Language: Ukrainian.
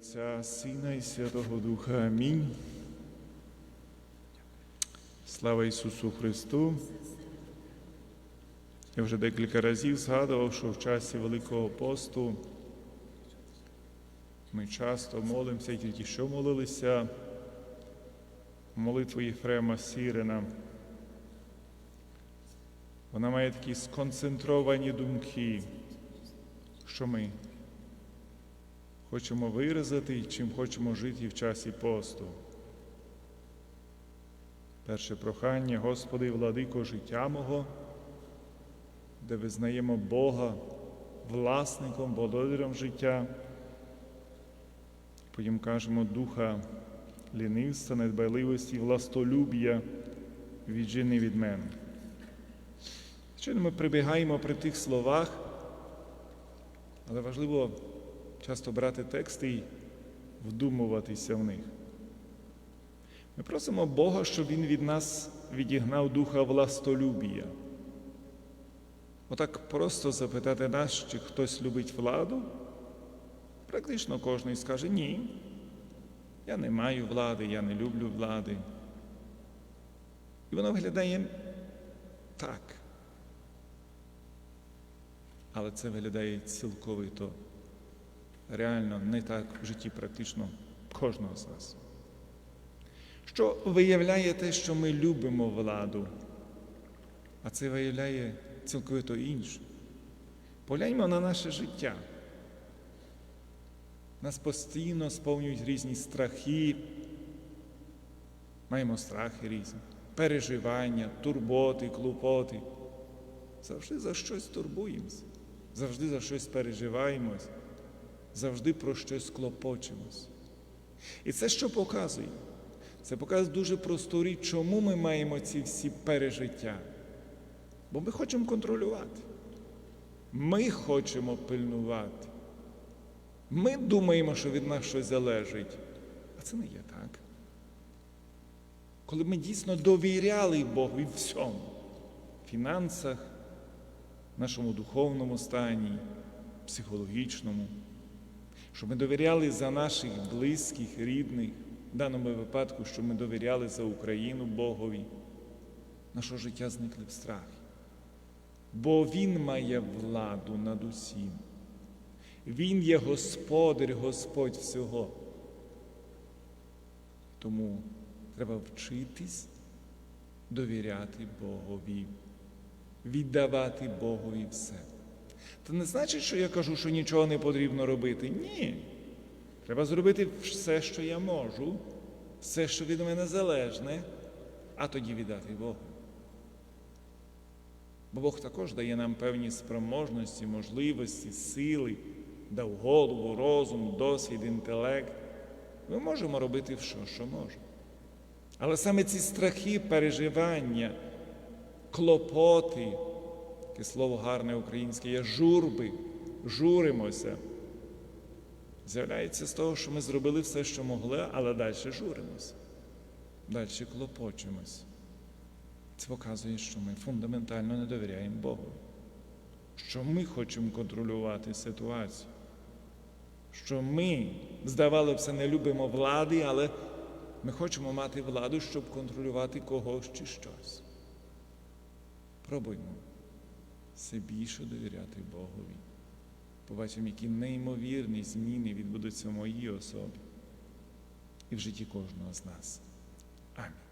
Отця, Сина і Святого Духа. Амінь. Слава Ісусу Христу. Я вже декілька разів згадував, що в часі Великого посту ми часто молимося тільки що молилися молитву Єфрема Сірина. Вона має такі сконцентровані думки, що ми хочемо виразити і чим хочемо жити в часі посту. Перше прохання, Господи, владико життя мого, де визнаємо Бога власником, володарем життя. Потім кажемо духа лінивства, недбайливості, властолюб'я, віджини від мене. Звичайно, ми прибігаємо при тих словах, але важливо часто брати тексти і вдумуватися в них. Ми просимо Бога, щоб Він від нас відігнав духа властолюбія. Отак просто запитати нас, чи хтось любить владу. Практично кожен скаже ні. Я не маю влади, я не люблю влади. І воно виглядає так. Але це виглядає цілковито реально не так в житті практично кожного з нас. Що виявляє те, що ми любимо владу, а це виявляє цілковито інше. Погляньмо на наше життя. Нас постійно сповнюють різні страхи, маємо страхи різні, переживання, турботи, клопоти. Завжди за щось турбуємося, завжди за щось переживаємось, завжди про щось клопочемось. І це що показує? Це показує дуже просту річ, чому ми маємо ці всі пережиття. Бо ми хочемо контролювати. Ми хочемо пильнувати. Ми думаємо, що від нас щось залежить, а це не є так. Коли ми дійсно довіряли Богу і всьому, фінансах, нашому духовному стані, психологічному, щоб ми довіряли за наших близьких, рідних, в даному випадку, щоб ми довіряли за Україну Богові, наше життя зникли в страхи. Бо Він має владу над усім. Він є Господар, Господь всього. Тому треба вчитись довіряти Богові, віддавати Богові все. Це не значить, що я кажу, що нічого не потрібно робити. Ні. Треба зробити все, що я можу, все, що від мене залежне, а тоді віддати Богу. Бо Бог також дає нам певні спроможності, можливості, сили, дав голову, розум, досвід, інтелект. Ми можемо робити все, що можемо. Але саме ці страхи, переживання, клопоти, таке слово гарне українське є журби, журимося. З'являється з того, що ми зробили все, що могли, але далі журимося, далі клопочемось. Це показує, що ми фундаментально не довіряємо Богу, що ми хочемо контролювати ситуацію, що ми, здавалося, не любимо влади, але ми хочемо мати владу, щоб контролювати когось чи щось. Пробуймо все більше довіряти Богові. Побачимо, які неймовірні зміни відбудуться в моїй особі і в житті кожного з нас. Амінь.